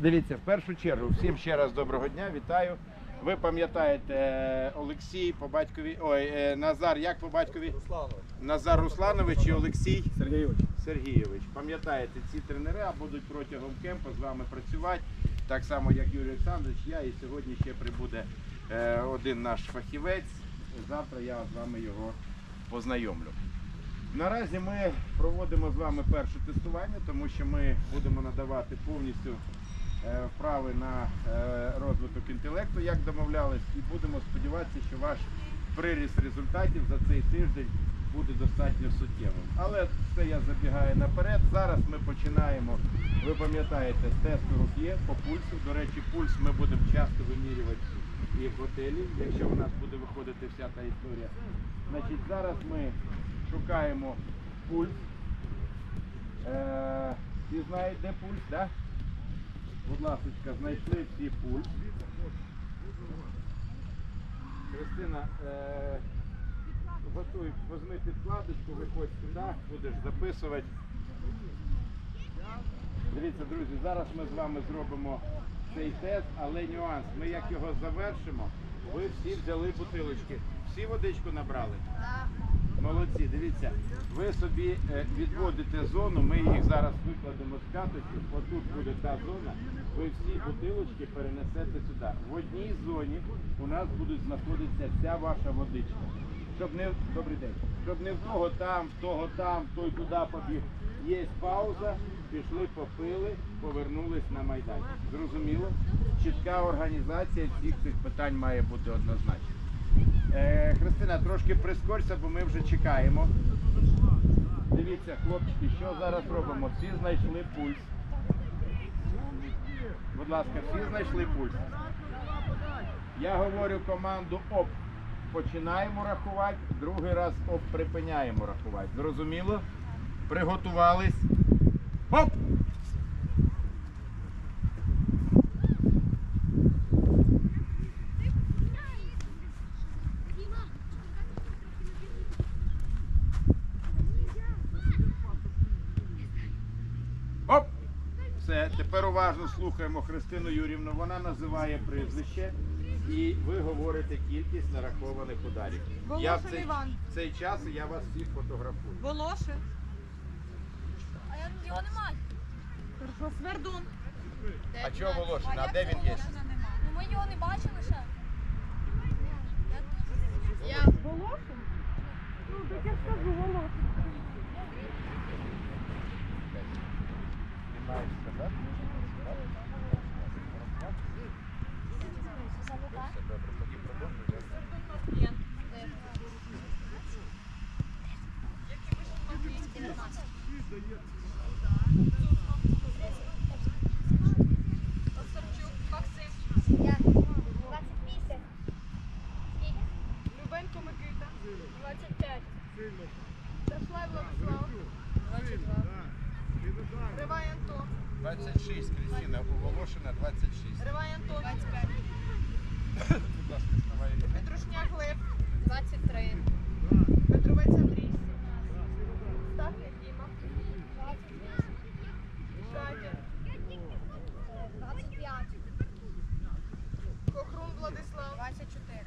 Дивіться, в першу чергу, всім ще раз доброго дня, вітаю. Ви пам'ятаєте е, Олексій по батькові, ой, е, Назар, як по батькові? Назар Русланович і Олексій Сергійович. Сергійович. Пам'ятаєте, ці тренери будуть протягом кемпу з вами працювати, так само як Юрій Олександрович, я і сьогодні ще прибуде е, один наш фахівець. Завтра я з вами його познайомлю. Наразі ми проводимо з вами перше тестування, тому що ми будемо надавати повністю вправи на е, розвиток інтелекту, як домовлялись, і будемо сподіватися, що ваш приріст результатів за цей тиждень буде достатньо суттєвим. Але це я забігаю наперед. Зараз ми починаємо, ви пам'ятаєте, з тесту руки по пульсу. До речі, пульс ми будемо часто вимірювати і в готелі, якщо у нас буде виходити вся та історія. Значить, зараз ми шукаємо пульс. Е, всі знають, де пульс, так? Да? Будь ласка, знайшли всі пульс. Христина, е, готуй, возьми підкладочку, виходь сюди, будеш записувати. Дивіться, друзі, зараз ми з вами зробимо цей тест, але нюанс. Ми як його завершимо, ви всі взяли бутилочки. Всі водичку набрали? Молодці, дивіться, ви собі е, відводите зону, ми їх зараз викладемо з каточок, отут буде та зона, ви всі бутилочки перенесете сюди. В одній зоні у нас будуть знаходитися вся ваша водичка. Щоб не добрий день, щоб не в того там, в того там, той туди побіг. Є пауза, пішли, попили, повернулись на майданчик. Зрозуміло? Чітка організація всіх цих питань має бути однозначно. Е, Христина, трошки прискорься, бо ми вже чекаємо. Дивіться, хлопчики, що зараз робимо? Всі знайшли пульс. Будь ласка, всі знайшли пульс. Я говорю команду ОП. Починаємо рахувати, другий раз ОП припиняємо рахувати. Зрозуміло? Приготувались. Оп! Оп! Все, тепер уважно слухаємо Христину Юрівну. Вона називає прізвище і ви говорите кількість нарахованих ударів. я в Волошин цей, Іван. в цей час я вас всіх фотографую. Волошин. А я його немає. Хорошо, Свердун. А чого Волошин? А де він є? Ну ми його не бачили ще. Я Волошин? Ну, так я ж кажу, Волошин. Ти маєш сказати? Все добре, тоді продовжуй. Остапчук, Максим. Я 28. Любенко Микита. 25. Зашлай Владислав. 22. Ривай Антон. 26, Крістіна, у Волошина 26. Ривай Антон. 25. Будь ласка. Петрушняк Глеб. 23. Петровець Андрій. Стах Якіма. Катя. 25. Кохрум Владислав. 24.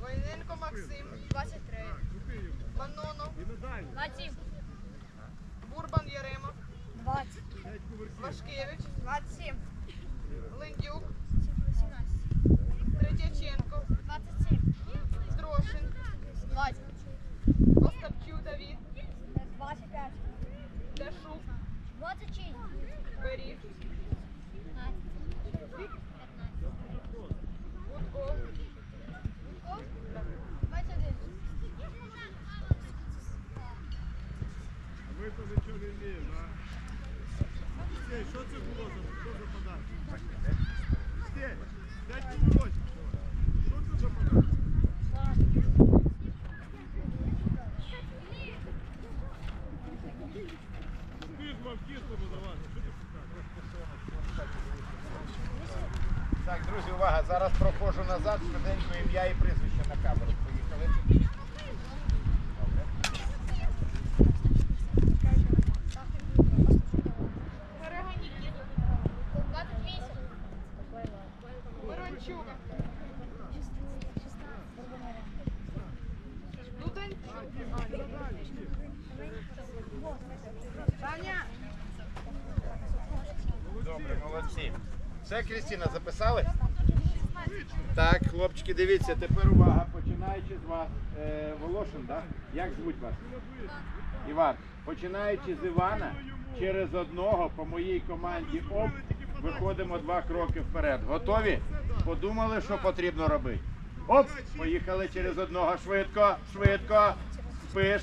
Войненко Максим. 23. Манонов. 27. Вашкевич. 27. Линдюк. 18. Третяченко. 27. Трошин. 20. Остапчук Давід. 25. Дашук. 26. Беріг. 15. 15. Гудков. 21. Ви то нічого не вміємо, а? Що це було що це за шукаєш? Так, друзі, увага, зараз проходжу назад, швиденько ім'я і прізвище на камеру. Поїхали. Добре. Переганіть. 28. Добре, молодці. Все, Крістіна, записали? Так, хлопчики, дивіться, тепер увага, починаючи з вас. Е, Волошин, так? Як звуть вас? Іван. Починаючи з Івана, через одного по моїй команді ОП виходимо два кроки вперед. Готові? Подумали, що потрібно робити. Оп! Поїхали через одного. Швидко, швидко. Спиш.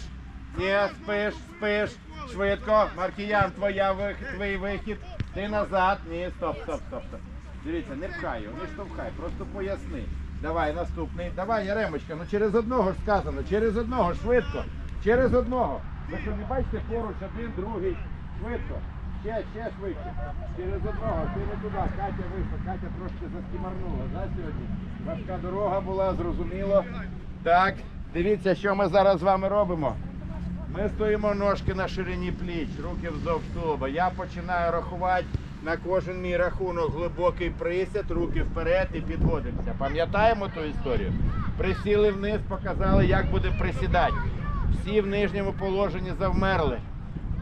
Ні, спиш, спиш. Швидко. Маркіян, твоя вихід, твій вихід. Ти назад. Ні, стоп, стоп, стоп, стоп. Дивіться, не пхай його, не штовхай, просто поясни. Давай, наступний. Давай, Яремочка, ну через одного ж сказано, через одного, швидко. Через одного. Ви що не бачите поруч один, другий. Швидко. Ще, ще швидше. Через одного, ти не туди. Катя вийшла, Катя трошки застімарнула, да, сьогодні? Важка дорога була, зрозуміло. Так, дивіться, що ми зараз з вами робимо. Ми стоїмо ножки на ширині пліч, руки вздовж тулуба. Я починаю рахувати на кожен мій рахунок глибокий присід, руки вперед і підводимося. Пам'ятаємо ту історію? Присіли вниз, показали, як буде присідати. Всі в нижньому положенні завмерли.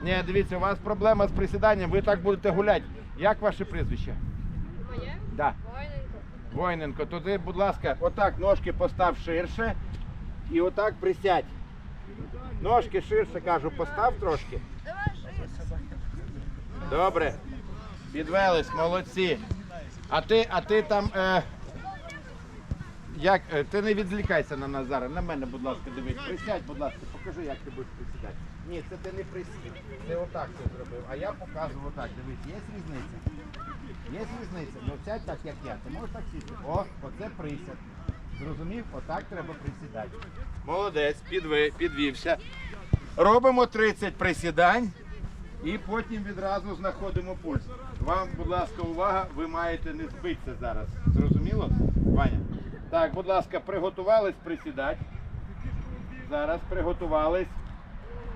Ні, дивіться, у вас проблема з присіданням, ви так будете гуляти. Як ваше прізвище? Моє? Да. Войненко, то ти, будь ласка, отак ножки постав ширше і отак присядь. Ножки ширше, кажу, постав трошки. Добре. Підвелись, молодці. А ти, а ти там. Е, як, е, ти не відзлікайся на нас зараз. На мене, будь ласка, дивись. Присядь, будь ласка, покажи, як ти будеш присідати. Ні, це ти не присів. Ти отак це зробив. А я показую отак. Дивись, є різниця. Є різниця. Ну сядь так, як я. Ти можеш так сісти. О, оце присяд. Зрозумів? Отак треба присідати. Молодець, підви, підвівся. Робимо 30 присідань і потім відразу знаходимо пульс. Вам, будь ласка, увага, ви маєте не збитися зараз. Зрозуміло, Ваня? Так, будь ласка, приготувались присідати. Зараз приготувались.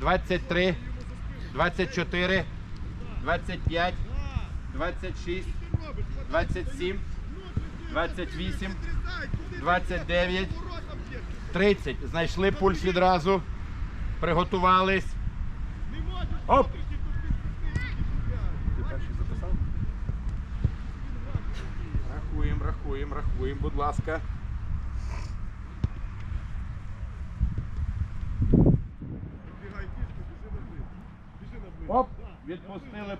двадцять три, двадцять чотири, двадцять п'ять, двадцять шість, двадцять сім, двадцять вісім, двадцять дев'ять, тридцять. Знайшли пульс відразу. Приготувались. Оп! Рахуємо, рахуємо, рахуємо, будь ласка.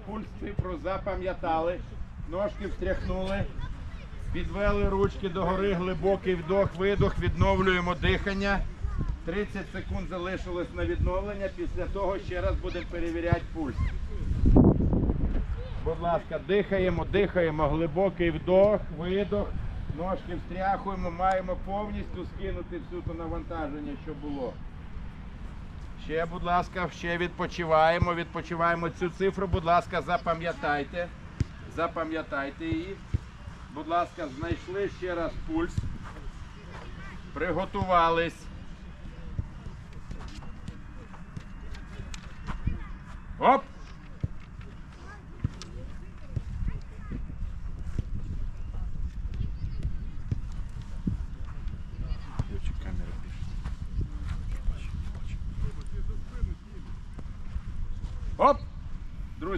Пульс, цифру запам'ятали. Ножки встряхнули. Підвели ручки догори, глибокий вдох, видох, відновлюємо дихання. 30 секунд залишилось на відновлення. Після того ще раз будемо перевіряти пульс. Будь ласка, дихаємо, дихаємо, глибокий вдох, видох. Ножки встряхуємо, маємо повністю скинути всю то навантаження, що було. Ще, будь ласка, ще відпочиваємо, відпочиваємо цю цифру, будь ласка, запам'ятайте. Запам'ятайте її. Будь ласка, знайшли ще раз пульс. Приготувались. Оп!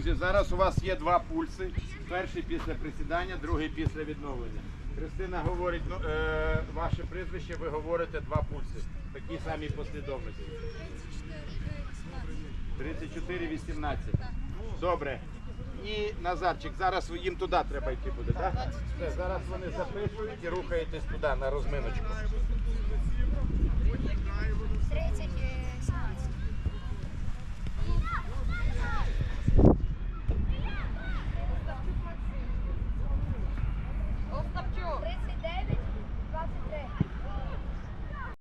Друзі, зараз у вас є два пульси. Перший після присідання, другий після відновлення. Христина говорить, ну, е, ваше прізвище, ви говорите два пульси. В такій самій послідовності. 34, 18. Добре. І Назарчик, зараз їм туди треба йти буде, так? Все, зараз вони запишуть і рухаєтесь туди на розминочку. 30